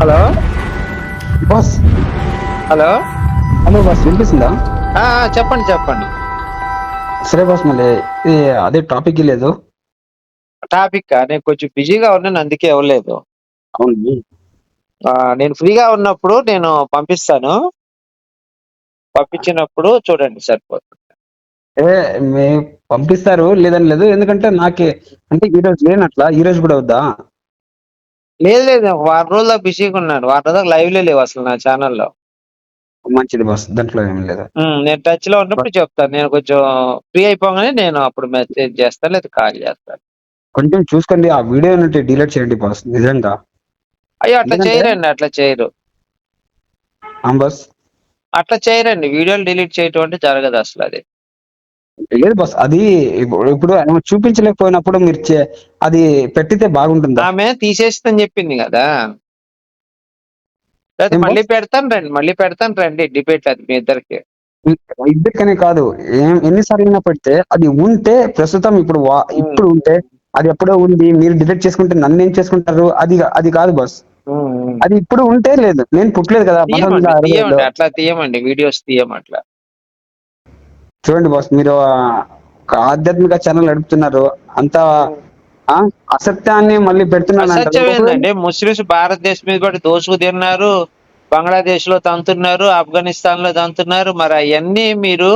Hello? Boss. Hello? Hello boss వినిపిస్తుందా? చెప్పండి చెప్పండి. సరే బాస్ మళ్ళీ అదే టాపిక్ లేదు. టాపిక్ నేను కొంచెం బిజీగా ఉన్నాను అందుకే ఇవ్వలేదు. అవును. నేను ఫ్రీగా ఉన్నప్పుడు నేను పంపిస్తాను. పంపించినప్పుడు చూడండి సరిపోతుంది. ఏ మీ పంపిస్తారు లేదని లేదు ఎందుకంటే నాకే అంటే ఈ రోజు లేనట్లా ఈ రోజు కూడా వద్దా? లేదు లేదు వారం రోజుల్లో బిజీగా ఉన్నాను వారం రోజులు లైవ్లో లేవు అసలు నా ఛానల్లో మంచిది బాస్ దాంట్లో ఏం లేదు? నేను టచ్లో ఉన్నప్పుడు చెప్తాను. నేను కొంచెం ఫ్రీ అయిపోగానే నేను అప్పుడు మెసేజ్ చేస్తాను లేదా కాల్ చేస్తాను. కొంచెం చూసుకోండి. ఆ వీడియో నుండి డిలీట్ చేయండి బాస్ నిజంగా. అయ్యో అట్లా ఎందుకంటే- చేయరండి అట్లా చేయరు. ఆ బాస్ అట్లా చేయరండి. వీడియోలు డిలీట్ చేయటం అంటే జరగదు అసలు అది. లేదు బాస్ అది ఇప్పుడు చూపించలేకపోయినప్పుడు మీరు అది పెట్టితే బాగుంటుందా? ఆమె తీసేస్తుందని చెప్పింది కదా. మళ్ళీ పెడతాను రండి మళ్ళీ పెడతాను రండి డిబేట్ అది మీ ఇద్దరికి. ఇద్దరికనే కాదు ఎన్నిసార్లు అయినా పెడితే అది ఉంటే ప్రస్తుతం ఇప్పుడు ఇప్పుడు ఉంటే అది ఎప్పుడో ఉంది మీరు డిలీట్ చేసుకుంటే నన్ను ఏం చేసుకుంటారు అది అది కాదు బాస్ అది ఇప్పుడు ఉంటే లేదు నేను పుట్టలేదు కదా. అట్లా తీయమండి వీడియోస్ తీయం అట్లా చూడండి బాస్ మీరు ఒక ఆధ్యాత్మిక ఛానల్ నడుపుతున్నారు. అంత అసత్యాన్ని మళ్ళీ పెడుతున్నాను ముస్లిమ్స్ భారతదేశం మీద కూడా దోసుకు తిన్నారు బంగ్లాదేశ్లో తంతున్నారు ఆఫ్ఘనిస్తాన్లో తంతున్నారు. మరి అవన్నీ మీరు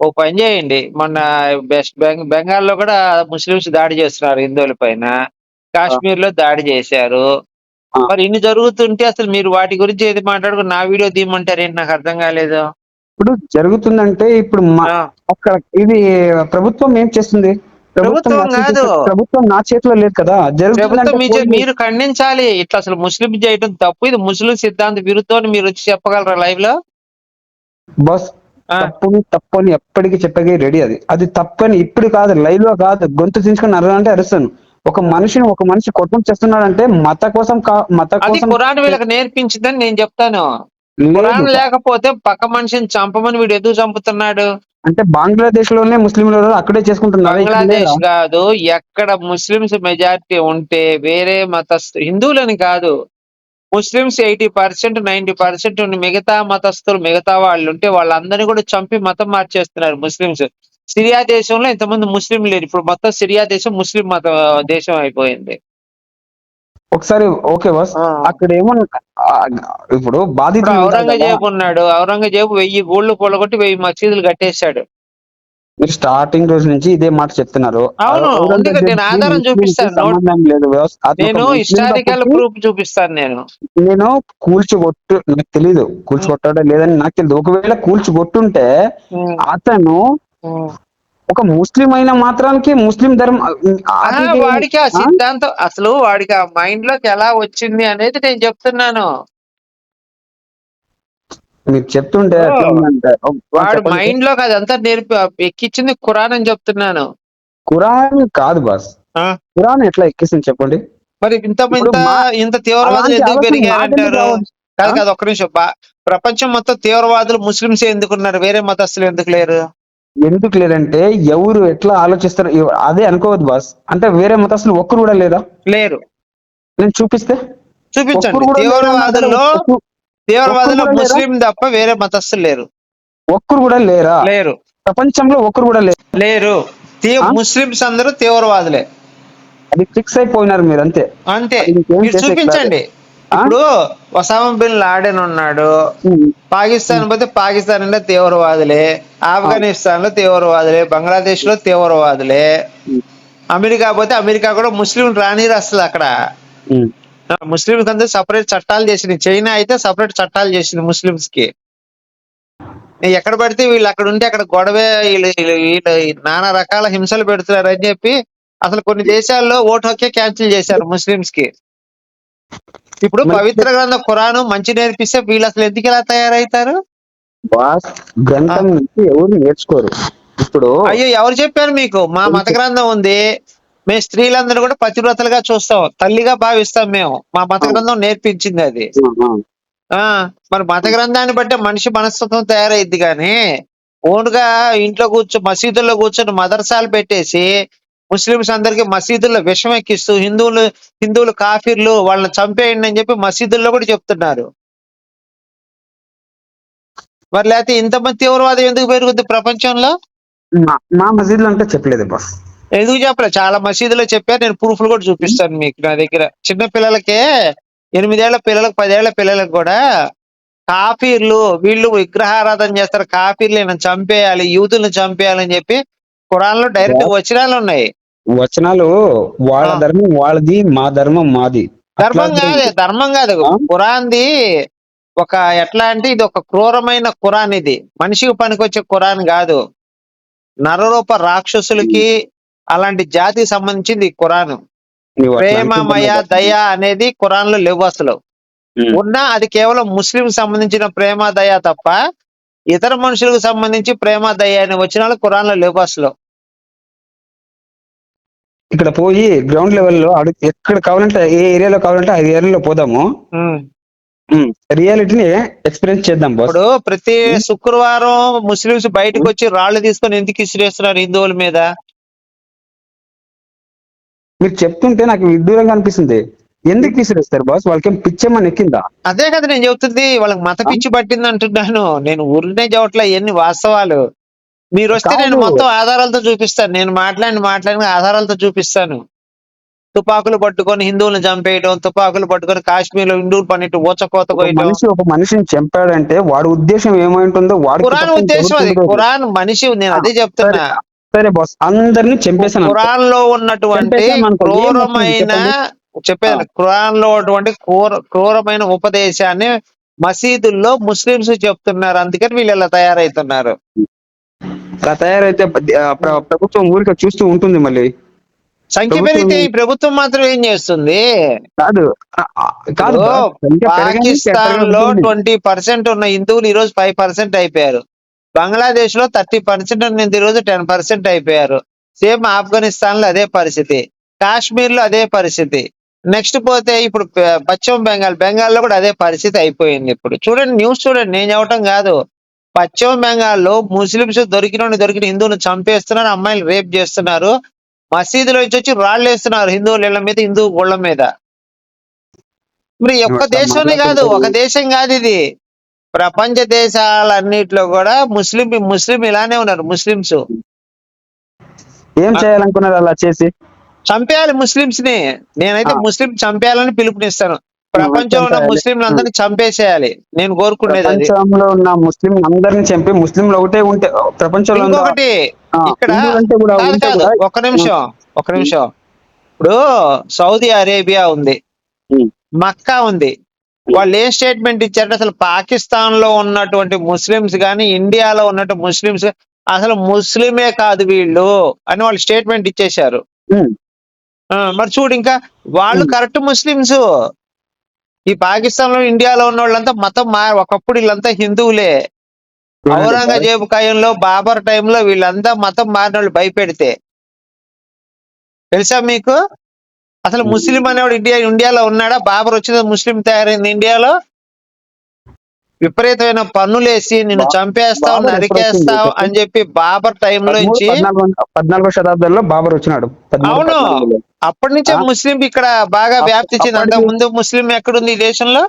ఓ పని చేయండి. మొన్న బెంగ బెంగాల్లో కూడా ముస్లిమ్స్ దాడి చేస్తున్నారు హిందువుల పైన. కాశ్మీర్లో దాడి చేశారు. మరి ఇన్ని జరుగుతుంటే అసలు మీరు వాటి గురించి ఏది మాట్లాడుకు నా వీడియో తీయమంటారు ఏంటి నాకు అర్థం కాలేదు. ఇప్పుడు జరుగుతుందంటే ఇప్పుడు. అక్కడ ఇది ప్రభుత్వం ఏం చేస్తుంది? ప్రభుత్వం కాదు. ప్రభుత్వం నా చేతిలో లేదు కదా? ప్రభుత్వం మీరు ఖండించాలి. ఇట్లా అసలు ముస్లిం చేయడం తప్పు. ఇది ముస్లిం సిద్ధాంత విరుద్ధం అని మీరు వచ్చి చెప్పగలరా లైవ్లో? బాస్. తప్పుని తప్పని ఎప్పటికీ చెప్పగే రెడీ అది. అది తప్పని ఇప్పుడు కాదు లైవ్లో కాదు. గొంతు చించుకొని అరదంటే అరుస్తాను. ఒక మనిషిని ఒక మనిషి కొట్టం చేస్తున్నాడంటే మత కోసం మత కోసం నేర్పించిందని నేను చెప్తాను. ఖురాన్ లేకపోతే పక్క మనిషిని చంపమని వీడు ఎందుకు చంపుతున్నాడు? అంటే బంగ్లాదేశ్లోనే ముస్లింలు అక్కడే చేసుకుంటున్నారు? బంగ్లాదేశ్ లేదా? కాదు ఎక్కడ ముస్లిమ్స్ మెజారిటీ ఉంటే వేరే మతస్థు హిందువులని కాదు. Muslims eighty percent ninety percent మిగతా మతస్థులు మిగతా వాళ్ళు ఉంటే వాళ్ళందరినీ కూడా చంపి మతం మార్చేస్తున్నారు ముస్లిమ్స్. సిరియా దేశంలో ఇంతమంది ముస్లిం లేరు. ఇప్పుడు మొత్తం సిరియా దేశం ముస్లిం మత దేశం అయిపోయింది. ఒకసారి ఓకే బాస్. అక్కడ ఏమో ఆ, ఇప్పుడు కదా. ఔరంగజేబు ఉన్నాడు. ఔరంగజేబు వెయ్యి గోళ్ళు పొలగొట్టి వెయ్యి మసీదులు కట్టేశాడు. మీరు స్టార్టింగ్ రోజు నుంచి ఇదే మాట చెప్తున్నారు. నేను ఆధారం చూపిస్తాను. నేను హిస్టారికల్ ప్రూఫ్ చూపిస్తాను నేను. నేను కూల్చిగొట్టు నాకు తెలీదు. కూల్చిగొట్టాడో లేదని నాకు తెలియదు ఒకవేళ కూల్చిగొట్టుంటే అతను ఒక ముస్లిం అయిన మాత్రానికి ముస్లిం ధర్మం వాడికి ఆ? సిద్ధాంతం అసలు వాడికి ఆ మైండ్లోకి ఎలా వచ్చింది అనేది నేను చెప్తున్నాను మీరు చెప్తుంటే వాడు. మైండ్లోకి అదంతా నేర్పి ఎక్కించింది ఖురాన్ అని చెప్తున్నాను ఖురాన్ కాదు బాస్? ఖురాన్ ఎట్లా ఎక్కిస్తుంది చెప్పండి మరి ఇంత ఇంత ఇంత తీవ్రవాదులు ఎందుకు పెరిగారంటారు? కాదు? కాదు ఒక్క నిమిషం ప్రపంచం మొత్తం తీవ్రవాదులు ముస్లింస్ ఎందుకున్నారు వేరే మతస్థులు ఎందుకు లేరు ఎందుకు లేదంటే ఎవరు ఎట్లా ఆలోచిస్తారు? అదే అనుకోవద్దు బాస్ అంటే వేరే మతస్థులు ఒక్కరు కూడా లేదా? లేరు. నేను చూపిస్తే? చూపించండి? ముస్లిం తప్ప వేరే మతస్థులు లేరు. ఒక్కరు కూడా లేరా? లేరు. ప్రపంచంలో ఒక్కరు కూడా లేరు? లేరు? ముస్లిమ్స్ అందరూ తీవ్రవాదులే. అది ఫిక్స్ అయిపోయినారు మీరు అంతే. అంతే చూపించండి? ఇప్పుడు ఒసామా బిన్ లాడెన్ ఉన్నాడు. పాకిస్తాన్ పోతే పాకిస్తాన్లో తీవ్రవాదులే ఆఫ్ఘనిస్తాన్లో తీవ్రవాదులే బంగ్లాదేశ్లో తీవ్రవాదులే. అమెరికా పోతే అమెరికా కూడా ముస్లిం రానిరు అసలు అక్కడ. ముస్లింస్ అందరూ సపరేట్ చట్టాలు చేసింది. చైనా అయితే సపరేట్ చట్టాలు చేసింది ముస్లిమ్స్కి ఎక్కడ పడితే వీళ్ళు అక్కడ ఉంటే అక్కడ గొడవే వీళ్ళు వీళ్ళు- నానా రకాల హింసలు పెడుతున్నారు అని చెప్పి అసలు కొన్ని దేశాల్లో ఓటు హక్కే క్యాన్సిల్ చేశారు ముస్లిమ్స్కి ఇప్పుడు పవిత్ర గ్రంథం ఖురాను మంచి నేర్పిస్తే వీళ్ళు అసలు ఎందుకు ఇలా తయారవుతారు బాస్ గ్రంథం నుంచి ఎవరు నేర్చుకోరు. ఇప్పుడు అయ్యో ఎవరు చెప్పారు మీకు? మా మత గ్రంథం ఉంది. మేము స్త్రీలందరూ కూడా పతివ్రతలుగా చూస్తాం. తల్లిగా భావిస్తాం మేము. మా మత గ్రంథం నేర్పించింది అది. ఆ మరి మత గ్రంథాన్ని బట్టి మనిషి మనస్తత్వం తయారైద్ది కానీ ఓన్గా ఇంట్లో కూర్చో మసీదుల్లో కూర్చొని మదర్సాలు పెట్టేసి ముస్లిమ్స్ అందరికి మసీదుల్లో విషం ఎక్కిస్తూ హిందువులు హిందువులు కాఫీర్లు వాళ్ళని చంపేయండి అని చెప్పి మసీదుల్లో కూడా చెప్తున్నారు. మరి లేకపోతే ఇంతమంది తీవ్రవాదం ఎందుకు పెరుగుద్ది ప్రపంచంలో? మా- మసీదులో అంటే చెప్పలేదు బాస్ ఎందుకు చెప్పలే చాలా మసీదులో చెప్పారు నేను ప్రూఫ్లు కూడా చూపిస్తాను మీకు నా దగ్గర. చిన్న పిల్లలకే ఎనిమిదేళ్ళ పిల్లలకు పదేళ్ళ పిల్లలకు కూడా కాఫీర్లు వీళ్ళు విగ్రహారాధన చేస్తారు కాఫీర్లు చంపేయాలి యూతులను చంపేయాలని చెప్పి ఖురాన్లో డైరెక్ట్ వచనాలు ఉన్నాయి. వచనాలు వాళ్ళ. ధర్మం వాళ్ళది మా ధర్మం మాది. ధర్మం కాదు ధర్మం కాదు. ఆ? ఖురాన్ది ఒక ఎట్లా అంటే ఇది ఒక క్రూరమైన ఖురాన్ ఇది. మనిషికి పనికొచ్చే ఖురాన్ కాదు. నరరూప రాక్షసులకి అలాంటి జాతికి సంబంధించింది అట్లా ప్రేమమయ దయ అనేది ఖురాన్లో లేవు అసలు. ఉన్నా అది కేవలం ముస్లిం సంబంధించిన ప్రేమ దయ తప్ప ఇతర మనుషులకు సంబంధించి ప్రేమ దయ అని వచ్చిన ఖురాన్లో లేవు అసలు. ఇక్కడ పోయి గ్రౌండ్ లెవెల్లో అడు ఎక్కడ కావాలంటే ఏ ఏరియాలో కావాలంటే ఆ ఏరియాలో పోదాము. రియాలిటీని ఎక్స్పీరియన్స్ చేద్దాం ఇప్పుడు ప్రతి శుక్రవారం ముస్లింస్ బయటకు వచ్చి రాళ్ళు తీసుకొని ఎందుకు ఇసిరేస్తున్నారు హిందువుల మీద? మీరు చెప్తుంటే నాకు విడ్డూరంగా అనిపిస్తుంది. ఎందుకు తీసుకొస్తారు బాస్ వాళ్ళకి పిచ్చేమని ఎక్కిందా అదే కదా నేను చెబుతుంది వాళ్ళకి మత పిచ్చి పట్టింది అంటున్నాను. నేను ఊరినే చవట్ల ఎన్ని వాస్తవాలు. మీరు వస్తే నేను. మొత్తం ఆధారాలతో చూపిస్తాను. నేను మాట్లాడిన మాట్లాడిన ఆధారాలతో చూపిస్తాను. తుపాకులు పట్టుకొని హిందువులను చంపేయడం తుపాకులు పట్టుకొని కాశ్మీర్లో హిందువులు పన్నట్టు ఊచకోత మనిషి ఒక మనిషిని చంపాడంటే వాడి ఉద్దేశం ఏమై ఉంటుందో వాడికి ఖురాన్ తప్ప ఉద్దేశం అది. ఖురాన్ మనిషి నేను అదే చెప్తున్నా. సరే బాస్ అందరినీ చంపేశాను అనుకో. ఖురాన్లో ఉన్నటువంటి క్రూరమైన చెప్పేది ఖురాన్లో ఉన్నటువంటి క్రూర క్రూరమైన ఉపదేశాన్ని మసీదుల్లో ముస్లింస్ చెప్తున్నారు. అందుకని వీళ్ళు ఇలా తయారవుతున్నారు తయారైతే ప్రభుత్వం ఊరికే చూస్తూ ఉంటుంది మళ్ళీ. సంఖ్య పెరిగితే ఈ ప్రభుత్వం మాత్రం ఏం చేస్తుంది? కాదు కాదు పాకిస్తాన్లో ట్వంటీ పర్సెంట్ ఉన్న హిందువులు ఈ రోజు ఫైవ్ పర్సెంట్ అయిపోయారు. బంగ్లాదేశ్లో థర్టీ పర్సెంట్ ఉన్నది ఈ రోజు టెన్ పర్సెంట్ అయిపోయారు. సేమ్ ఆఫ్ఘనిస్తాన్లో అదే పరిస్థితి. కాశ్మీర్లో అదే పరిస్థితి. నెక్స్ట్ పోతే ఇప్పుడు పశ్చిమ బెంగాల్ బెంగాల్లో కూడా అదే పరిస్థితి అయిపోయింది ఇప్పుడు. చూడండి న్యూస్ చూడండి నేను చెప్పటం కాదు. పశ్చిమ బెంగాల్లో ముస్లింస్ దొరికిన దొరికిన హిందువులు చంపేస్తున్నారు అమ్మాయిలు రేప్ చేస్తున్నారు మసీదులో వచ్చి రాళ్ళు వేస్తున్నారు హిందువుల ఇళ్ళ మీద హిందూ గుళ్ళ మీద. మరి ఒక్క దేశంలో కాదు ఒక దేశం కాదు ఇది. ప్రపంచ దేశాలన్నిట్లో కూడా ముస్లిం ముస్లిం ఇలానే ఉన్నారు ముస్లింస్ ఏం చేయాలనుకున్నారు అలా చేసి? చంపేయాలి ముస్లింస్ని నేనైతే. ముస్లిం చంపేయాలని పిలుపునిస్తాను. ప్రపంచంలో ఉన్న చంపేయాలి. ముస్లింలందరినీ చంపేసేయాలి. నేను కోరుకునేది ప్రపంచంలో ఉన్న ముస్లిం అందరిని చంపి ముస్లింలు ఒకటే ఉంటే ప్రపంచంలో ఇంకొకటి ఆ, ఇక్కడ ఒక్క నిమిషం ఒక్క నిమిషం. ఇప్పుడు సౌదీ అరేబియా ఉంది. మక్కా ఉంది. వాళ్ళు ఏం స్టేట్మెంట్ ఇచ్చారంటే అసలు పాకిస్తాన్లో ఉన్నటువంటి ముస్లిమ్స్ గాని ఇండియాలో ఉన్నట్టు ముస్లిమ్స్ అసలు ముస్లిమే కాదు వీళ్ళు అని వాళ్ళు స్టేట్మెంట్ ఇచ్చేశారు. మరి చూడు ఇంకా వాళ్ళు. Correct Muslims. ఈ పాకిస్తాన్లో ఇండియాలో ఉన్న వాళ్ళంతా మతం మా ఒకప్పుడు వీళ్ళంతా హిందువులే. ఔరంగజేబు కాయంలో బాబర్ టైంలో వీళ్ళంతా మతం మారిన వాళ్ళు భయపెడితే. తెలుసా మీకు? అసలు. ముస్లిం అనేవాడు ఇండియా ఇండియాలో ఉన్నాడా? బాబర్ వచ్చిన ముస్లిం తయారైంది ఇండియాలో? విపరీతమైన పన్నులేసి నిన్ను చంపేస్తావు నరికేస్తావు? అని చెప్పి బాబర్ టైంలో నుంచి పద్నాలుగో శతాబ్దంలో బాబర్ వచ్చినాడు. అవును. అప్పటి నుంచే? ముస్లిం ఇక్కడ బాగా వ్యాప్తి చెంది ముందు ముస్లిం ఎక్కడుంది ఈ దేశంలో?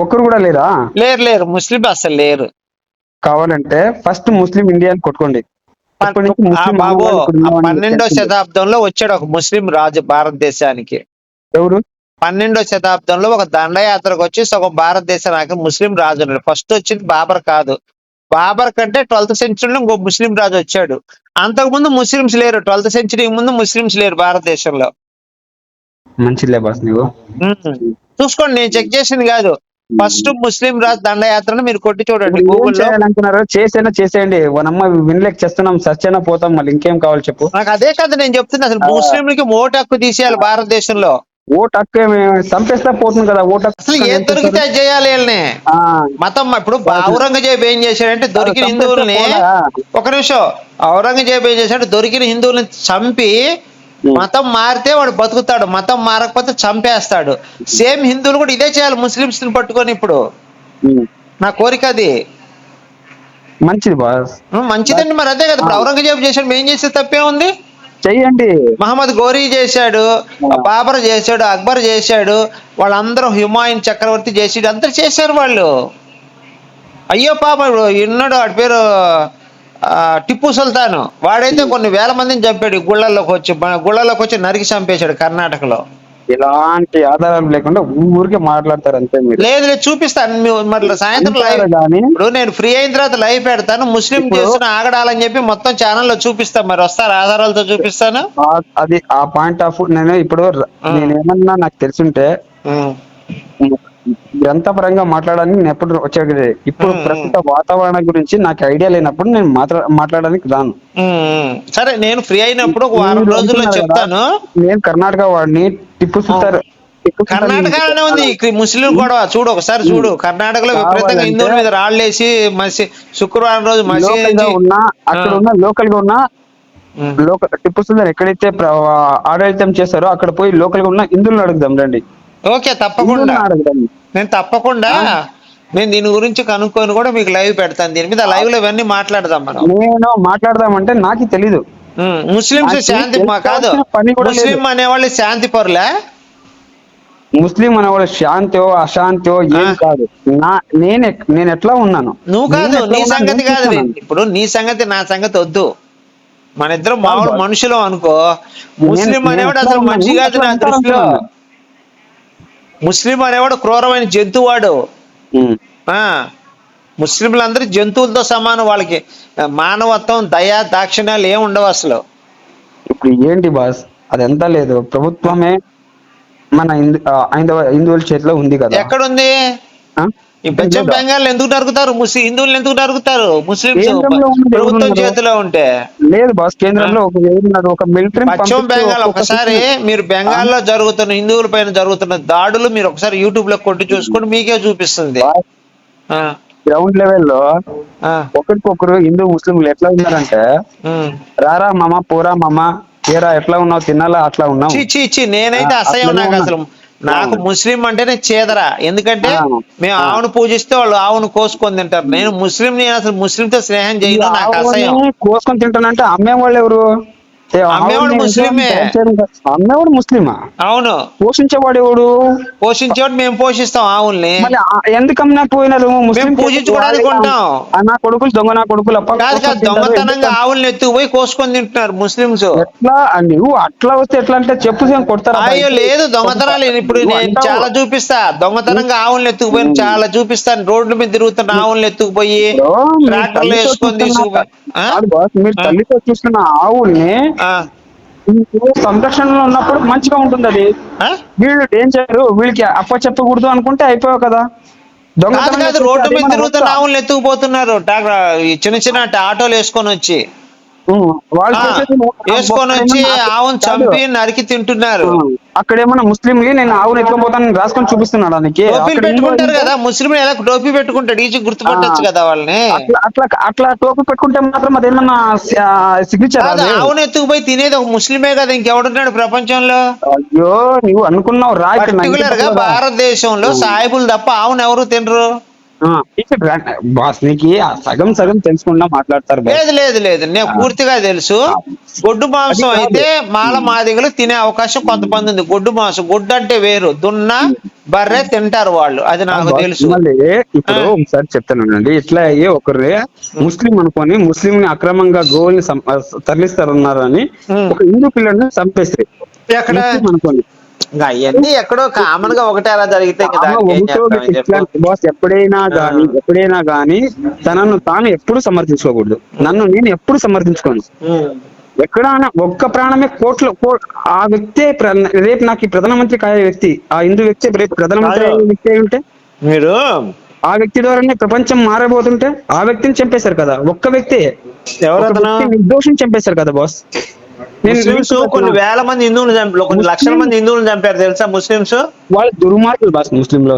ఒక్కరు కూడా లేరా? లేరు లేరు. ముస్లిం అసలు లేరు. కావాలంటే ఫస్ట్ ముస్లిం ఇండియాని కొట్టుకోండి. బాబు పన్నెండో. శతాబ్దంలో వచ్చాడు ఒక ముస్లిం రాజు భారతదేశానికి. ఎవరు? పన్నెండో శతాబ్దంలో ఒక దండయాత్రకు వచ్చి సగం భారతదేశానికి ముస్లిం రాజు ఉన్నాడు. ఫస్ట్ వచ్చింది బాబర్ కాదు. బాబర్ కంటే ట్వెల్త్ సెంచరీలో ఇంకో ముస్లిం రాజు వచ్చాడు. అంతకు ముందు ముస్లింస్ లేరు ట్వెల్త్ సెంచరీ ముందు ముస్లింస్ లేరు భారతదేశంలో. నీవు. ఉమ్. చూసుకోండి నేను చెక్ చేసింది కాదు. ఫస్ట్ ముస్లిం రాజు దండయాత్రను మీరు కొట్టి చూడండి గూగుల్లో చేసైనా చేసేయండి. వనమ్మ వినలేక చేస్తున్నాం. సచ్ అయినా పోతాం మళ్ళీ. ఇంకేం కావాలి చెప్పు. నాకు అదే కదా నేను చెప్తున్నా. అసలు. ముస్లింలకి ఓటు హక్కు తీసేయాలి భారతదేశంలో. ఓటు హక్కు చంపేస్తా పోతుంది కదా ఓటు హక్కు ఏం దొరికితే? అది చేయాలి వీళ్ళని? మతం ఇప్పుడు ఔరంగజేబు ఏం చేశాడంటే దొరికిన హిందువుల్ని? ఒక నిమిషం. ఔరంగజేబు ఏం చేశాడు? దొరికిన హిందువుల్ని చంపి మతం మారితే వాడు బతుకుతాడు. మతం మారకపోతే చంపేస్తాడు. సేమ్ హిందువులు కూడా ఇదే చేయాలి ముస్లింస్ని పట్టుకొని ఇప్పుడు. నా కోరిక అది. మంచిది బాస్. మంచిదండి మరి అదే కదా. ఇప్పుడు ఔరంగజేబు చేశాడు ఏం చేస్తే తప్పే ఉంది చెయ్యండి. మహమ్మద్ గోరీ చేశాడు బాబర్ చేశాడు అక్బర్ చేశాడు వాళ్ళందరూ హుమాయూన్ చక్రవర్తి చేసాడు అందరు చేశారు వాళ్ళు. అయ్యో పాప ఉన్నాడు వాడి పేరు టిప్పు సుల్తాన్. వాడైతే కొన్ని వేల మందిని చంపాడు గుళ్ళల్లోకి వచ్చి గుళ్ళల్లోకి వచ్చి నరికి చంపేశాడు కర్ణాటకలో. ఎలాంటి ఆధారాలు లేకుండా ఊరికే మాట్లాడతారు అంతే మీరు. లేదు లేదు చూపిస్తాను. మరి సాయంత్రం లైవ్ కానీ ఇప్పుడు నేను ఫ్రీ అయిన తర్వాత లైవ్ పెడతాను. ముస్లిం చేస్తున్న ఆగడాలని చెప్పి మొత్తం ఛానల్లో చూపిస్తాను. మరి వస్తారు? ఆధారాలతో చూపిస్తాను? అది ఆ పాయింట్ ఆఫ్ నేను ఇప్పుడు ఆ. నేనేమన్నా నాకు తెలుసుంటే ఉం. గ్రంథపరంగా మాట్లాడడానికి నేను ఎప్పుడు వచ్చేది ఇప్పుడు. ప్రస్తుత వాతావరణం గురించి నాకు ఐడియా లేనప్పుడు నేను మాట్లా మాట్లాడడానికి రాను. సరే నేను ఫ్రీ అయినప్పుడు ఒక వారం రోజుల్లో చెప్తాను. నేను కర్ణాటక వాడిని టిప్పు సుల్తాన్ కర్ణాటకలోనే ఉంది ముస్లిం గొడవ. చూడు ఒకసారి చూడు. కర్ణాటకలో విపరీతంగా హిందువుల మీద రాళ్ళేసి మసి శుక్రవారం రోజు మసీదు ఉన్న అక్కడ ఉన్న లోకల్గా ఉన్న లోకల్ టిప్పు సుల్తాన్ ఎక్కడైతే ఆడళితం చేస్తారో అక్కడ పోయి లోకల్గా ఉన్న హిందువులను అడుగుదాం రండి. ఓకే తప్పకుండా. నేను తప్పకుండా నేను దీని గురించి కనుక్కొని కూడా మీకు లైవ్ పెడతాను. దీని మీద లైవ్లో ఇవన్నీ మాట్లాడదాం మనం. నేను మాట్లాడదామంటే నాకు తెలీదు. ముస్లింస్ నాకు శాంతి మా కాదు. ముస్లిం అనేవాళ్ళు శాంతి పరులే? ముస్లిం అనేవాళ్ళు శాంతో అశాంతో ఏం. కాదు. నా నేను నేను ఎట్లా ఉన్నాను? నువ్వు కాదు నీ సంగతి కాదు. ఇప్పుడు నీ సంగతి నా సంగతి వద్దు. మన ఇద్దరం మామూలు. మనుషులు అనుకో. ముస్లిం అనేవాడు అసలు మనిషి కాదు నా దృష్టిలో. ముస్లిం అనేవాడు క్రూరమైన జంతువాడు. ముస్లింలందరూ జంతువులతో సమానం వాళ్ళకి. మానవత్వం దయ దాక్షిణ్యాలు ఏం ఉండవు అసలు. ఇప్పుడు ఏంటి బాస్? అదంతా లేదు. ప్రభుత్వమే మన హిందూ హైందవ హిందువుల చేతిలో ఉంది కదా. ఎక్కడుంది? పశ్చిమ బెంగాల్ ఎందుకు నరుకుతారు? ముస్లిం హిందువులు ఎందుకు నరుకుతారు? ముస్లింస్ ప్రభుత్వం? చేతిలో ఉంటే. లేదు బాస్ కేంద్రంలో ఒక మిలిటరీ పశ్చిమ బెంగాల్ ఒకసారి మీరు బెంగాల్లో జరుగుతున్న హిందువుల పైన జరుగుతున్న దాడులు మీరు ఒకసారి యూట్యూబ్లో కొట్టి చూసుకుంటే మీకే చూపిస్తుంది. గ్రౌండ్ లెవెల్లో ఒకరికొకరు హిందూ ముస్లింలు ఎట్లా ఉన్నారంటే. రారా మామ పోరా మామ ఏరా ఎట్లా ఉన్నావు తినాలా అట్లా ఉన్నావు. నేనైతే అసహ్యం నాకు. అసలు. నాకు ముస్లిం అంటేనే చేదరా. ఎందుకంటే మేము. ఆవును పూజిస్తే వాళ్ళు ఆవును కోసుకొని తింటారు. నేను ముస్లిం అసలు ముస్లింతో స్నేహం చేయను నాకు అసహ్యం. కోసుకొని తింటానంటే అమ్మేవాళ్ళు ఎవరు? ఏ, అమ్మేవాడు ముస్లిమే. అమ్మేవాడు ముస్లిమా? అవును. పోషించేవాడు ఎవడు? పోషించేవాడు మేము పోషిస్తాం ఆవుల్ని. మళ్ళీ ఆ- ఎందుకు అమ్మినా పోయినారు? ముస్లిం పూజించుకోవడానికి ఉంటాం. నా కొడుకులు దొంగ నా కొడుకులు కాదు కాదు. దొంగతనంగా? ఆవుల్ని ఎత్తుకుపోయి కోసుకొని తింటున్నారు ముస్లింస్ ఎట్లా? నువ్వు అట్లా వస్తే ఎట్లా అంటే చెప్పు కొడతారా అయ్యో లేదు దొంగతనాలు ఇప్పుడు నేను. చాలా చూపిస్తా. దొంగతనంగా ఆవుల్ని ఎత్తుకుపోయి చాలా చూపిస్తాను. రోడ్ల మీద తిరుగుతున్న ఆవుల్ని ఎత్తుకుపోయి ట్రాక్టర్లో వేసుకొని తీసుకుపోయి మీరు. తల్లితో చూస్తున్న ఆవుల్ని సంరక్షణలో ఉన్నప్పుడు మంచిగా ఉంటుంది అది? వీళ్ళు డేంజర్ వీళ్ళకి అప్ప చెప్పకూడదు అనుకుంటే అయిపోయావు కదా. దొంగతనం రోడ్డు మీద తిరుగుతున్న? ఆవుల్ని ఎత్తుకుపోతున్నారు. చిన్న చిన్న ఆటోలు వేసుకొని వచ్చి. వేసుకొని వచ్చి ఏమన్నా- ఆవును. చంపి నరికి తింటున్నారు. అక్కడ ఏమన్నా ముస్లింలు నేను ఆవును ఎత్తుకుపోతాను రాసుకొని చూపిస్తున్నాడు దానికి. టోపీలు పెట్టుకుంటారు కదా ముస్లిం ఎలా టోపీ పెట్టుకుంటాడు ఈజీ గుర్తుపట్టచ్చు. కదా వాళ్ళని. అట్లా అట్లా టోపీ పెట్టుకుంటే మాత్రం అదేమన్నా సిగ్నేచర్ కాదు ఆవును ఎత్తుకుపోయి తినేది ఒక ముస్లిమే కదా ఇంకెవడున్నాడు ప్రపంచంలో? అయ్యో నువ్వు అనుకున్నావు రా ఇక్కడ పర్టికులర్గా 90% భారతదేశంలో సాయిబులు తప్ప ఆవును ఎవరు తినరు? బాస్ నీకు ఆ సగం సగం తెలుసుకుండా మాట్లాడతారు. లేదు లేదు లేదు. నేను పూర్తిగా తెలుసు. గొడ్డు మాంసం. అయితే మాల మాదిగలు తినే అవకాశం కొంతమంది ఉంది. గొడ్డు మాంసం గొడ్డు అంటే వేరు. దున్న బర్రె తింటారు వాళ్ళు. అది నాకు తెలుసు. ఇప్పుడు. ఒకసారి చెప్తానండి ఇట్లా అయ్యి ఒకరు ముస్లిం అనుకొని ముస్లిం ని అక్రమంగా గోవుల్ని తరలిస్తారన్నారని. ఒక హిందూ పిల్లల్ని చంపేస్తారు అనుకోని ఇంకా అవన్నీ ఎక్కడో కామన్గా ఒకటే అలా జరిగితే బాస్ ఎప్పుడైనా గాని ఎప్పుడైనా గాని తనను తాను ఎప్పుడు సమర్థించుకోకూడదు. నన్ను నేను ఎప్పుడు సమర్థించుకోను. ఉమ్. ఎక్కడైనా ఒక్క ప్రాణమే కోట్ల కో- ఆ వ్యక్తే రేపు నాకు ఈ ప్రధానమంత్రి కాయే వ్యక్తి ఆ హిందూ వ్యక్తి రేపు ప్రధానమంత్రి వ్యక్తి అయి ఉంటే మీరు? ఆ వ్యక్తి ద్వారానే ప్రపంచం మారబోతుంటే ఆ వ్యక్తిని చంపేశారు కదా ఒక్క వ్యక్తి. నిర్దోషం చంపేశారు కదా బాస్ ముస్లింస్ కొన్ని వేల మంది హిందువులు చంపారు కొన్ని లక్షల మంది హిందువులను చంపారు తెలుసా ముస్లింస్ వాళ్ళ దుర్మార్గులు బాస్ ముస్లింలో?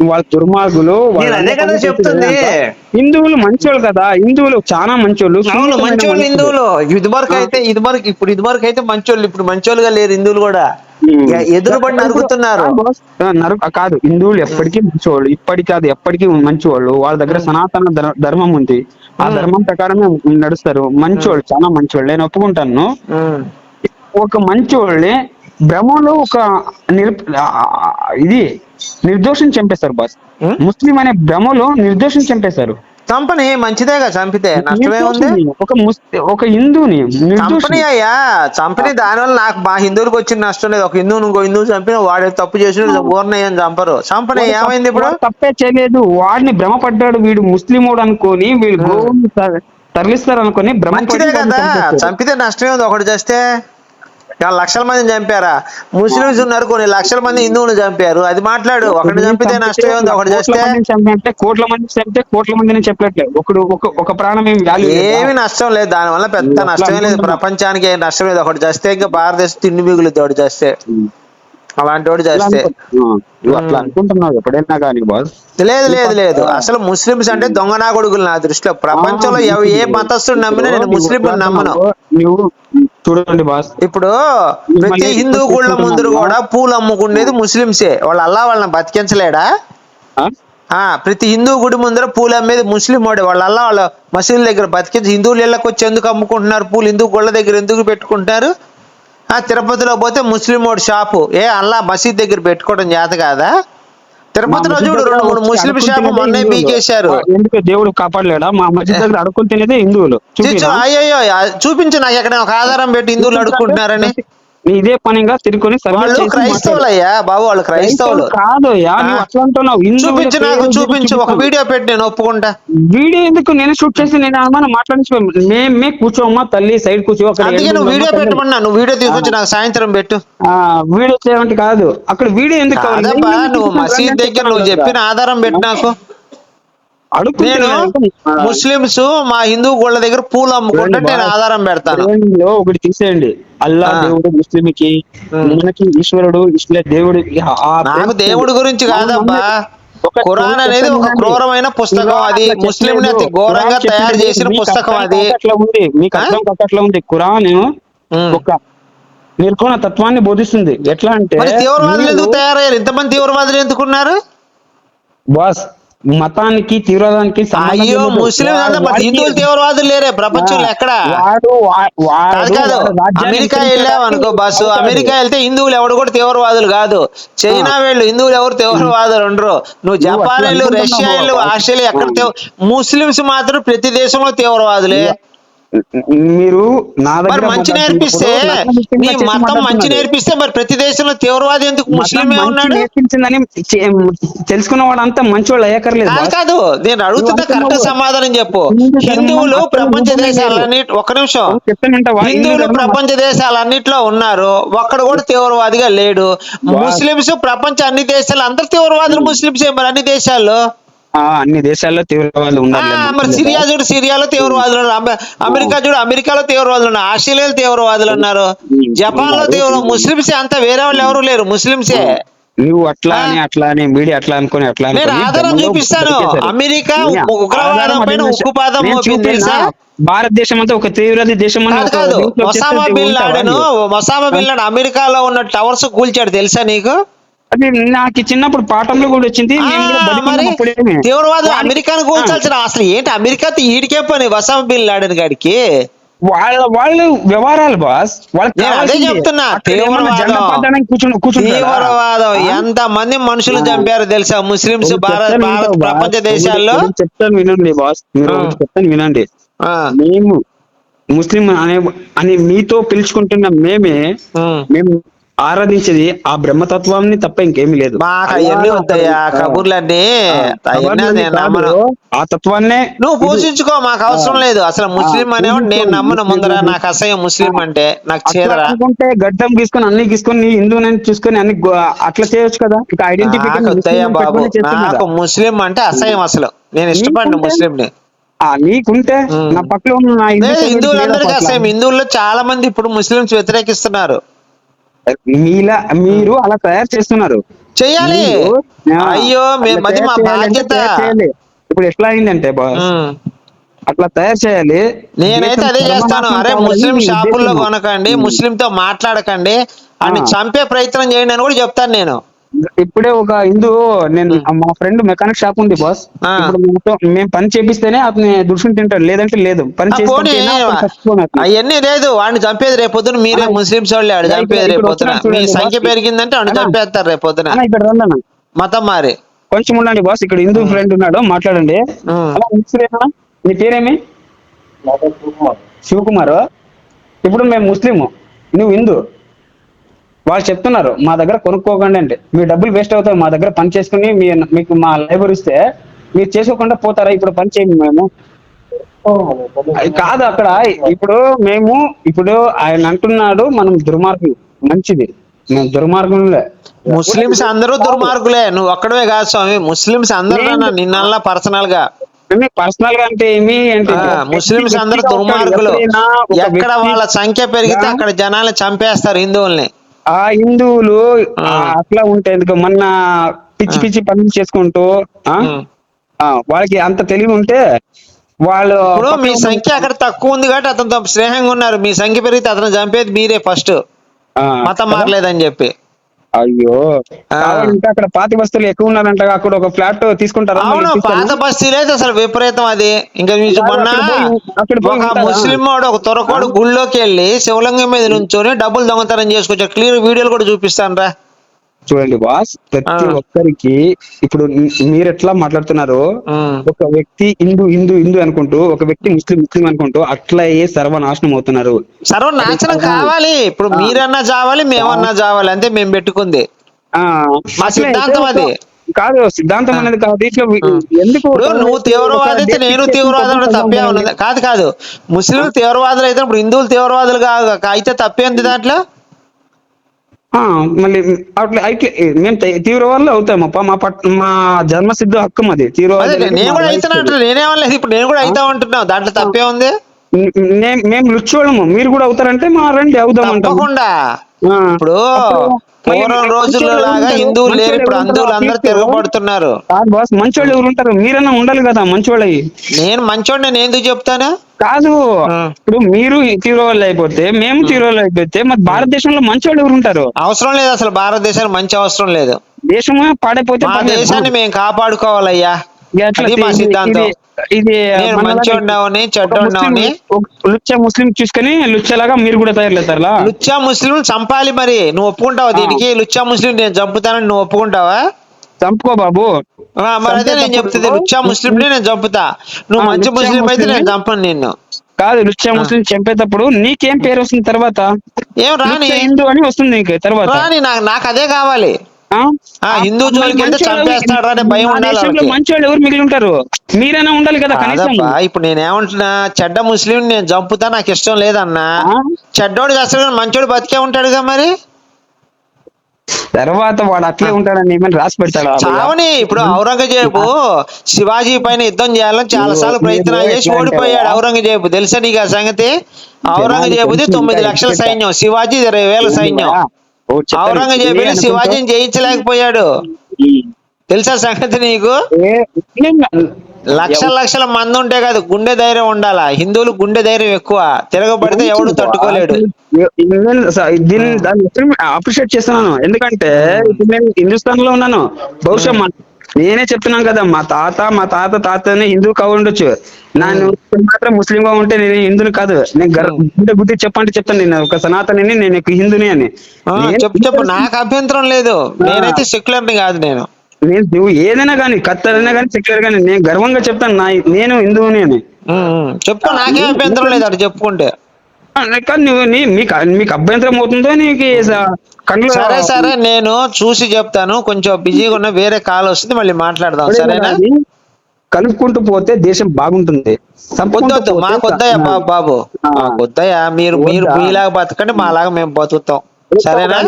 వాళ్ళ దుర్మార్గులు చెప్తుంది. హిందువులు మంచోళ్ళు కదా. హిందువులు చాలా మంచోళ్ళు మంచోళ్ళు. హిందువులు. ఇది వరకు అయితే ఇది వరకు ఇప్పుడు ఇది వరకు అయితే మంచోళ్ళు ఇప్పుడు మంచోళ్ళుగా లేరు హిందువులు కూడా. ఎదురుబడి నరుగుతున్నారు నరు కాదు హిందువులు ఎప్పటికీ మంచివాళ్ళు ఇప్పటికీ కాదు ఎప్పటికీ మంచివాళ్ళు వాళ్ళ దగ్గర సనాతన ధర్- ధర్మం ఉంది. ఆ ధర్మం ప్రకారమే నడుస్తారు. మంచివాళ్ళు చాలా మంచివాళ్ళు నేను ఒప్పుకుంటాను. ఒక మంచివాళ్ళని భ్రమంలో ఒక నిర్ ఇది నిర్దోషం చంపేస్తారు బాస్. ముస్లిం అనే భ్రమలో నిర్దోషం చంపేశారు చంపని మంచిదేగా చంపితే. నష్టమే ఉంది? ఒక ముస్ ఒక హిందూని చంపని అయ్యా చంపని దానివల్ల నాకు మా హిందువులకు వచ్చిన నష్టం లేదు. ఒక హిందువుని ఇంకో హిందువు చంపిన వాడు తప్పు చేసిన ఊరినయ్యని చంపరు. చంపని ఏమైంది ఇప్పుడు? తప్పే చేయలేదు. వాడిని భ్రమపడ్డాడు వీడు ముస్లిమోడు అనుకొని వీడు తరలిస్తారు అనుకొని మంచిదే కదా. చంపితే నష్టమే ఉంది. ఒకటి చేస్తే ఇవాళ లక్షల మందిని చంపారా? ముస్లిమ్స్ ఉన్నారు కొన్ని లక్షల మంది హిందువులు చంపారు. అది మాట్లాడు. ఒకటి చంపితే నష్టమే ఉంది ఒకటి చేస్తే కోట్ల మంది చంపితే కోట్ల మందిని చెప్పట్లేదు. ఒకడు ఒక ప్రాణం ఏమి నష్టం లేదు. దానివల్ల పెద్ద నష్టమే లేదు. ప్రపంచానికి ఏం నష్టం లేదు. ఒకటి చేస్తే ఇంకా భారతదేశం తిండి మిగులుద్ది. ఒకటి చేస్తే. అలాంటి వాడు చేస్తే అట్లా అనుకుంటున్నావు ఎప్పుడైనా కానీ బాస్ లేదు లేదు లేదు. అసలు ముస్లిమ్స్ అంటే దొంగ నా కొడుకులు నా దృష్టిలో. ప్రపంచంలో ఏ మతస్థుడు నమ్మినా నేను ముస్లిం నమ్మను. నువ్వు చూడండి బాస్ ఇప్పుడు ప్రతి హిందూ గుళ్ళ ముందు కూడా పూలు అమ్ముకునేది ముస్లింసే వాళ్ళ అల్లా వాళ్ళని బతికించలేడా? ప్రతి హిందూ గుడి ముందర పూలు అమ్మేది ముస్లిం వాడే. వాళ్ళ అల్లా వాళ్ళ మసీదుల దగ్గర బతికించి హిందువులు ఇళ్ళకి వచ్చి ఎందుకు అమ్ముకుంటున్నారు? పూలు హిందూ గుళ్ళ దగ్గర ఎందుకు పెట్టుకుంటారు? ఆ తిరుపతిలో పోతే ముస్లిం వాడు షాపు. ఏ అల్లా మసీద్ దగ్గర పెట్టుకోవడం చేత కాదా? తిరుపతిలో చూడు రెండు మూడు ముస్లిం షాపు మొన్నే పీకేశారు. ఎందుకు దేవుడు కాపాడలేడా? మా మధ్య దగ్గర అడుక్కుని తినేదే హిందువులు? అయ్యో చూపించు నాకు ఎక్కడ ఒక ఆధారం పెట్టి హిందువులు అడుక్కుంటున్నారని. ఇదే పనిగా తిరుకొని సర్వే వాళ్ళు చేసి క్రైస్తవులు అయ్యా బాబు వాళ్ళు క్రైస్తవులు కాదు నువ్వు. అట్లా అంటున్నావు. చూపించు నాకు చూపించు ఒక. వీడియో పెట్టి నేను ఒప్పుకుంటా. వీడియో ఎందుకు? నేను షూట్ చేసి నేను ఏమన్నా మాట్లాడించి మేమే కూర్చోమ్మా తల్లి సైడ్ కూర్చో అందుకే నువ్వు వీడియో పెట్టమన్నా నువ్వు వీడియో తీసుకొచ్చి నాకు సాయంత్రం పెట్టు. ఆ వీడియో చేయమంటే కాదు. అక్కడ వీడియో ఎందుకు నువ్వు మసీద్ దగ్గర నువ్వు చెప్పిన ఆధారం పెట్టు నాకు. నేను ముస్లిమ్స్ మా హిందూ గుళ్ళ దగ్గర పూలు అమ్ముకుంటే నేను. ఆధారం పెడతాను ఒకటి తీసేయండి అల్లా. దేవుడు ముస్లింకి. మనకి ఈశ్వరుడు ఇస్లే దేవుడు నాకు దేవుడి గురించి కాదబ్బా ఒక ఖురాన్ అనేది ఒక. క్రూరమైన పుస్తకం అది చెప్పలేదు. ఘోరంగా తయారు చేసిన పుస్తకం అది అట్లా ఉంది మీకు? అర్థం కాక అట్లా ఉంది ఖురాన్. ఒక నిర్కోణ తత్వాన్ని బోధిస్తుంది ఎట్లా అంటే తీవ్రవాదులు ఎందుకు తయారయ్యారు ఇంతమంది తీవ్రవాదులు ఎందుకున్నారు బాస్ మతానికి తీవ్రవాదానికి అయ్యో. ముస్లిం హిందువులు తీవ్రవాదులు లేరే ప్రపంచంలో ఎక్కడ? కాదు అమెరికా వెళ్ళావు అనుకో బస్సు. అమెరికా వెళ్తే హిందువులు ఎవడు కూడా తీవ్రవాదులు కాదు. చైనా వెళ్ళు హిందువులు ఎవరు తీవ్రవాదులు ఉండరు. నువ్వు జపాన్ వెళ్ళు రష్యా వెళ్ళు. ఆస్ట్రేలియా ఎక్కడ ముస్లిమ్స్ మాత్రం ప్రతి దేశంలో తీవ్రవాదులే. మీరు నా మరి దగ్గర మంచి నేర్పిస్తే నీ మతం మంచి. నేర్పిస్తే మరి ప్రతి దేశంలో తీవ్రవాది ఎందుకు? ముస్లిమే ఉన్నాడు? నేర్పించిందని తెలుసుకున్న వాడంతా మంచోళ్ళు అయ్యకర్లేదు కాదు నేను అడుగుతున్న కరెక్ట్. సమాధానం చెప్పు. హిందువులు ప్రపంచ. దేశాలన్నీ ఒక్క నిమిషం. హిందువులు ప్రపంచ దేశాలన్నిట్లో ఉన్నారు. ఒక్కడు కూడా తీవ్రవాదిగా లేడు. ముస్లింస్ ప్రపంచ అన్ని దేశాలు అందరు తీవ్రవాదులు ముస్లింసే మరి అన్ని దేశాల్లో? అన్ని దేశాల్లో తీవ్రవాదులు మరి సిరియా చూడు సిరియాలో తీవ్రవాదులు ఉన్నారు. అమె- అమెరికా చూడు అమెరికాలో తీవ్రవాదులు ఉన్నారు. ఆస్ట్రేలియాలో తీవ్రవాదులు ఉన్నారు. జపాన్లో తీవ్ర ముస్లింసే అంతా వేరే వాళ్ళు ఎవరు లేరు. ముస్లింసే నువ్వు అట్లా అని అట్లా అని మీడియా అట్లా అనుకొని అట్లా నేను ఆధారం చూపిస్తాను. అమెరికా ఉగ్రవాదం పైన ఉక్కుపాదం? తెలుసా? భారతదేశం అంతా ఒక తీవ్రవాది దేశం అని Osama bin Laden? Osama bin Laden అమెరికాలో ఉన్న టవర్స్ కూల్చాడు తెలుసా నీకు? అది నాకు చిన్నప్పుడు పాఠంలో కూడా వచ్చింది. తీవ్రవాదం అమెరికాను కూల్చాల్సిన అసలు ఏంటి అమెరికాతో ఈడికే పని ఒసామా బిన్ లాడెన్ గాడికి వాళ్ళ వాళ్ళు వ్యవహారాలు బాస్ అదే కావాల్సింది. చెప్తున్నా, తీవ్రవాదం. ఎంత మంది మనుషులు. చంపారు తెలుసా ముస్లింస్ భారత్? ప్రపంచ దేశాల్లో చెప్తాను వినండి బాస్ చెప్తాను వినండి మేము ముస్లిం అనే అని మీతో పిలుచుకుంటున్న మేమే. మేము ఆరాధించేది ఆ బ్రహ్మతత్వాన్ని తప్ప ఇంకేమీ లేదు. మాకు అవన్నీ వద్దయ్యా కబుర్లన్నీ. అవన్నీ కబర్లని నేను కాదు, నమ్మను. ఆ తత్వాన్నే నువ్వు పోషించుకో మాకు అవసరం లేదు. అసలు ముస్లిం ఆ, అనేవాడు నేను. నమ్మను ముందర. నాకు అసహ్యం ముస్లిం అంటే నాకు అట్లా చేదరా. అనుకుంటే గడ్డం గీసుకొని అన్ని గీసుకొని నీ హిందువుని చూసుకొని అన్ని గో- అట్లా చేయొచ్చు కదా? ఇక నాకు వద్దయ్యా బాబు. నాకు ముస్లిం అంటే అసహ్యం అసలు. నేను ఇష్టపడిన నీకుంటే? ముస్లిం ని నీకుంటే? ఉమ్. నా పక్కన ఉన్న నా హిందూ లేదు సోదరుడికి లేదా హిందువులందరికీ పట్ల? అసహ్యం. హిందువుల్లో చాలా మంది ఇప్పుడు ముస్లింస్ వ్యతిరేకిస్తున్నారు. మీలా మీరు అలా తయారు చేస్తున్నారు చెయ్యాలి అయ్యో అది మా బాధ్యత. ఇప్పుడు ఎట్లా అయిందంటే బాస్. అట్లా తయారు చేయాలి నేనైతే అదే చేస్తాను అరే ముస్లిం షాపుల్లో. కొనకండి ముస్లిం తో మాట్లాడకండి అని. చంపే ప్రయత్నం చేయండి అని కూడా చెప్తాను నేను ఇప్పుడే ఒక హిందూ నేను మా ఫ్రెండ్ మెకానిక్ షాప్ ఉంది బాస్. ఇప్పుడు మేము పని చేపిస్తేనే అతని దుర్శం తింటాడు. లేదంటే లేదు. పని అవన్నీ లేదు. వాడిని చంపేది రేపొద్దున మీరే ముస్లింస్ వాళ్ళే ఇక్కడ- చంపేది మీ సంఖ్య. పెరిగిందంటే వాడిని. చంపేస్తారు రేపొద్దున అన్న ఇక్కడ రండి అన్న. మతం మారి. కొంచెం ఉండండి బాస్. ఇక్కడ హిందూ ఫ్రెండ్ ఉన్నాడు మాట్లాడండి. మీ? నీ పేరేమి? శివకుమార్. ఇప్పుడు మేము ముస్లిం నువ్వు హిందూ వాళ్ళు చెప్తున్నారు మా దగ్గర కొనుక్కోకండి అంటే. మీ డబ్బులు వేస్ట్ అవుతాయి మా దగ్గర పని చేసుకుని మీ మీకు మా లేబర్ ఇస్తే మీరు చేసుకోకుండా పోతారా? ఇప్పుడు పని చేయము మేము. కాదు అక్కడ ఇప్పుడు మేము ఇప్పుడు ఆయన అంటున్నాడు మనం దుర్మార్గం మంచిది. మేము దుర్మార్గంలే. ముస్లింస్ అందరూ దుర్మార్గులే నువ్వు ఒక్కడవే కాదు స్వామి. ముస్లింస్ అందరూ నేను- నిన్నల్లా పర్సనల్గా పర్సనల్గా అంటే ఏమి అంటే ఆ, ముస్లింస్ అందరూ. దుర్మార్గులు. ఎక్కడ వాళ్ళ సంఖ్య పెరిగితే. అక్కడ జనాల్ని చంపేస్తారు హిందువుల్ని. ఆ హిందువులు అట్లా ఉంటే ఎందుకు? మొన్న పిచ్చి పిచ్చి పనులు చేసుకుంటూ వాళ్ళకి అంత తెలివి ఉంటే వాళ్ళు ఇప్పుడు మీ సంఖ్య అక్కడ తక్కువ ఉంది కాబట్టి అతనితో స్నేహంగా ఉన్నారు. మీ సంఖ్య పెరిగితే అతను చంపేది మీరే ఫస్ట్ మతం? మారలేదని చెప్పి. అయ్యో. కావాలంటే అక్కడ పాతి వస్తువులు ఎక్కువ ఉన్నారంట అక్కడ ఒక ఫ్లాట్ తీసుకుంటారా అవును? పాత బస్తీలు అయితే అసలు విపరీతం అది ఇంకా మొన్న ఒక? ముస్లిం వాడు ఒక తొరకోడు గుళ్ళోకి వెళ్ళి శివలింగం మీద నుంచొని డబ్బులు దొంగతనం చేసుకొచ్చారు క్లియర్ వీడియోలు కూడా చూపిస్తాను రా చూడండి బాస్ ప్రతి. ఒక్కరికి ఇప్పుడు మీరు ఎట్లా మాట్లాడుతున్నారు. ఒక వ్యక్తి హిందూ హిందూ హిందూ అనుకుంటూ ఒక వ్యక్తి ముస్లిం ముస్లిం అనుకుంటూ అట్లా ఏ సర్వనాశనం అవుతున్నారు సర్వనాశనం కావాలి. ఇప్పుడు. మీరన్నా చావాలి మేమన్నా చావాలి అంతే మేము పెట్టుకుంది. ఆ. మా సిద్ధాంతం అది. కాదు సిద్ధాంతం అనేది కాదు. ఎందుకు నువ్వు తీవ్రవాది అయితే నేను తీవ్రవాదం తప్పే ఉన్నది. కాదు కాదు. ముస్లింలు తీవ్రవాదులు అయితే ఇప్పుడు హిందువులు తీవ్రవాదులు కా- అయితే తప్పే ఉంది దాంట్లో? మళ్ళీ అట్లా అయితే మేము తీవ్రవాదులు అవుతామప్ప మా పట్ మా జన్మసిద్ధ హక్కు అది అదే తీవ్రవాదులు నేను కూడా ఇప్పుడు నేను కూడా అవుతా దాంట్లో తప్పే ఉంది? మేము లుచ్చోళ్ళము మీరు కూడా అవుతారంటే మా రండి అవుదాం తప్పకుండా. ఆ. ఇప్పుడు పూర్వం రోజుల్లో మంచోళ్ళు లాగా హిందువులు లేరు మంచోళ్ళు ఇప్పుడు హిందువులు అందరూ. తిరగబడుతున్నారు. కాదు బాస్ మంచోళ్ళు ఎవరు ఉంటారు? మీరన్నా ఉండాలి కదా మంచోళ్ళయి నేను మంచోడిని నేను ఎందుకు చెప్తాను? కాదు. ఇప్పుడు మీరు తీవ్రవాళ్ళు అయిపోతే మేము తీవ్రవాళ్ళు అయిపోతే మరి భారతదేశంలో మంచోళ్ళు ఎవరు ఉంటారు? అవసరం లేదు అసలు భారతదేశానికి మంచి అవసరం లేదు. దేశమే పాడైపోతే మా. దేశాన్ని మేము కాపాడుకోవాలయ్యా. ఇది అట్లా అది మా ఇది- సిద్ధాంతం. ఇది- ఇది నేను మనలాగా మంచోడినవని ఒక చెడ్డోడినవని ముస్లిం- ఒక లుచ్చ ముస్లిం చూసుకొని లుచ్చలాగా మీరు కూడా తయారుతారా లుచ్చా ముస్లిం చంపాలి మరి. నువ్వు ఒప్పుకుంటావా దీనికి? లుచ్చా ముస్లిం నేను చంపుతానని నువ్వు ఒప్పుకుంటావా? చంపుకో బాబు. మరి అదే నేను చెప్తుంది. లుచ్చా ముస్లిం నేను చంపుతా. నువ్వు మంచి ముస్లిం అయితే నేను చంపను నిన్ను. కాదు లుచ్చ ముస్లిం చంపేటప్పుడు నీకేం పేరు వస్తుంది తర్వాత? ఏం రాని హిందూ అని వస్తుంది నీకు తర్వాత. రాని నాకు అదే కావాలి. హిందూ జోలికి చంపేస్తాడు అనే భయం ఉండాలి. మంచోళ్ళు ఎవరు మిగిలి ఉంటారు? మీరైనా ఉండాలి కదా కనీసం. కాదప్పా ఇప్పుడు నేను ఏమంటున్నా చెడ్డ ముస్లిం నేను చంపుతా నాకు ఇష్టం లేదన్నా? చెడ్డోడు అసలు మంచోడు బతికే ఉంటాడుగా మరి? తర్వాత వాడు అట్లే ఉంటాడని ఏమైనా రాసి పెడతాడా చావని ఇప్పుడు ఔరంగజేబు శివాజీ పైన యుద్ధం చేయాలని చాలా సార్లు ప్రయత్నాలు చేసి ఓడిపోయాడు? ఔరంగజేబు. తెలుసా నీకు ఆ సంగతి? ఔరంగజేబుది తొమ్మిది లక్షల సైన్యం శివాజీ ఇరవై వేల సైన్యం. ఓ చెప్తాను. ఔరంగజేబు ఏ వెళ్ళి అనుకుంటా? శివాజీని జయించలేకపోయాడు. తెలుసా సంగతి నీకు? లక్షల లక్షల మంది ఉంటే కాదు గుండె ధైర్యం ఉండాలా? హిందువులు గుండె ధైర్యం ఎక్కువ. తిరగబడితే ఎవడు తట్టుకోలేడు. దీన్ని అప్రిషియేట్ చేస్తున్నాను. ఎందుకంటే ఇప్పుడు నేను హిందుస్థాన్లో ఉన్నాను. బహుశా నేనే చెప్తున్నాను కదా మా తాత మా తాత తాతనే హిందూ కావు ఉండొచ్చు నేను ఇప్పుడు మాత్రం ముస్లిం గా ఉంటే నేను హిందుని కాదు. నేను గర్- గుడ్డ గుద్ది చెప్పంటే చెప్తాను నేను ఒక సనాతని నేను హిందుని అని. చెప్పు చెప్పు. నాకు అభ్యంతరం లేదు. నేనైతే సెక్యులర్ కాదు నేను. నేను నువ్వు ఏదైనా కానీ కత్తరైనా కానీ సెక్యులర్ కానీ నేను గర్వంగా చెప్తాను నా నేను హిందువుని అని. చెప్పుకో నాకేం అభ్యంతరం లేదు అటు చెప్పుకుంటే. కానీ నువ్వు నీ- మీకు మీకు అభ్యంతరం అవుతుందో నీకు సరే సరే నేను చూసి చెప్తాను. కొంచెం బిజీగా ఉన్న వేరే కాల్ వస్తుంది మళ్ళీ మాట్లాడదాం. సరేనా? కలుపుకుంటూ పోతే దేశం బాగుంటుంది. వద్దొద్దు మాకు వద్దయ్యా బాబు బాబు. మాకు వద్దయ్యా. మీరు మీరు? మీలాగా బతకండి మాలాగా మేము బతుకుతాం. సరేనా?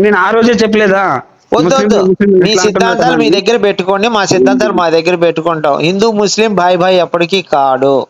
నేను ఆ రోజే చెప్పలేదా? వద్దు వద్దు ముస్లింలు- ముస్లింలు మీ సిద్ధాంతాలు మీ దగ్గర పెట్టుకోండి. మా సిద్ధాంతాలు మా దగ్గర పెట్టుకుంటాం. హిందూ ముస్లిం భాయ్ భాయ్ ఎప్పటికీ కాడు.